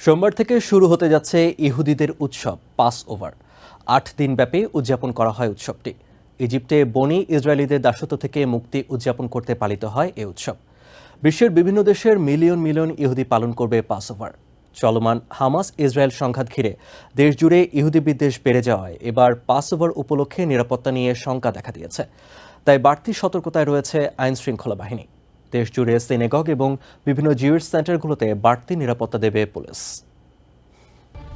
সোমবার থেকে শুরু হতে যাচ্ছে ইহুদিদের উৎসব পাস ওভার আট দিনব্যাপী উদযাপন করা হয় উৎসবটি। ইজিপ্টে বনি ইসরায়েলিদের দাসত্ব থেকে মুক্তি উদযাপন করতে পালিত হয় এই উৎসব। বিশ্বের বিভিন্ন দেশের মিলিয়ন মিলিয়ন ইহুদি পালন করবে পাস ওভার চলমান হামাস ইসরায়েল সংঘাত ঘিরে দেশজুড়ে ইহুদি বিদ্বেষ বেড়ে যাওয়ায় এবার পাস ওভার উপলক্ষে নিরাপত্তা নিয়ে শঙ্কা দেখা দিয়েছে। তাই বাড়তি সতর্কতায় রয়েছে আইন শৃঙ্খলা বাহিনী। দেশজুড়ে সিনেগগ এবং বিভিন্ন জিউস সেন্টারগুলোতে বাড়তি নিরাপত্তা দেবে পুলিশ।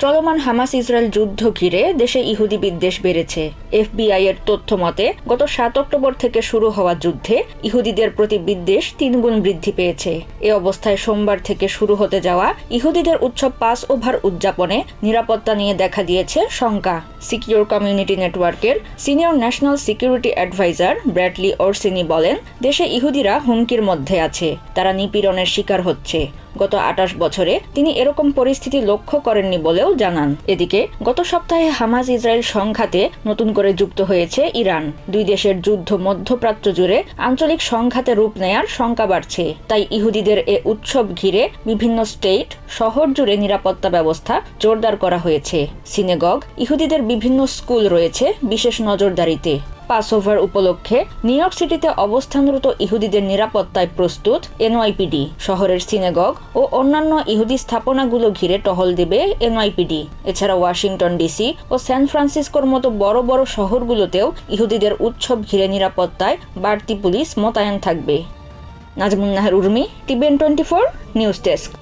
চলমান হামাস ইসরায়েল যুদ্ধ ঘিরে দেশে ইহুদি বিদ্বেষ বেড়েছে। এফবিআই এর তথ্য মতে, গত সাত অক্টোবর থেকে শুরু হওয়া যুদ্ধে ইহুদিদের প্রতি বিদ্বেষ তিনগুণ বৃদ্ধি পেয়েছে। এ অবস্থায় সোমবার থেকে শুরু হতে যাওয়া ইহুদিদের উৎসব পাস ওভার উদযাপনে নিরাপত্তা নিয়ে দেখা দিয়েছে শঙ্কা। সিকিউর কমিউনিটি নেটওয়ার্কের senior national security adviser Bradley Orsini বলেন, দেশে ইহুদিরা হুমকির মধ্যে আছে, তারা নিপীড়নের শিকার হচ্ছে। গত আটাশ বছরে তিনি এরকম পরিস্থিতি লক্ষ্য করেননি বলেও জানান। এদিকে, গত সপ্তাহে হামাজ ইসরায়েল সংঘাতে নতুন করে যুক্ত হয়েছে ইরান। দুই দেশের যুদ্ধ মধ্যপ্রাচ্য জুড়ে আঞ্চলিক সংঘাতে রূপ নেয়ার শঙ্কা বাড়ছে। তাই ইহুদিদের এ উৎসব ঘিরে বিভিন্ন স্টেট, শহর জুড়ে নিরাপত্তা ব্যবস্থা জোরদার করা হয়েছে। সিনেগগ, ইহুদিদের বিভিন্ন স্কুল রয়েছে বিশেষ নজরদারিতে। পাসওভার উপলক্ষে নিউ ইয়র্ক সিটিতে অবস্থানরত ইহুদিদের নিরাপত্তায় প্রস্তুত এনওয়াইপিডি শহরের সিনেগগ ও অন্যান্য ইহুদি স্থাপনাগুলো ঘিরে টহল দেবে এনওয়াইপিডি এছাড়া ওয়াশিংটন ডিসি ও সান ফ্রান্সিসকোর মতো বড় বড় শহরগুলোতেও ইহুদিদের উৎসব ঘিরে নিরাপত্তায় বাড়তি পুলিশ মোতায়েন থাকবে। Nazmun Nahar Urmi TBN twenty four news desk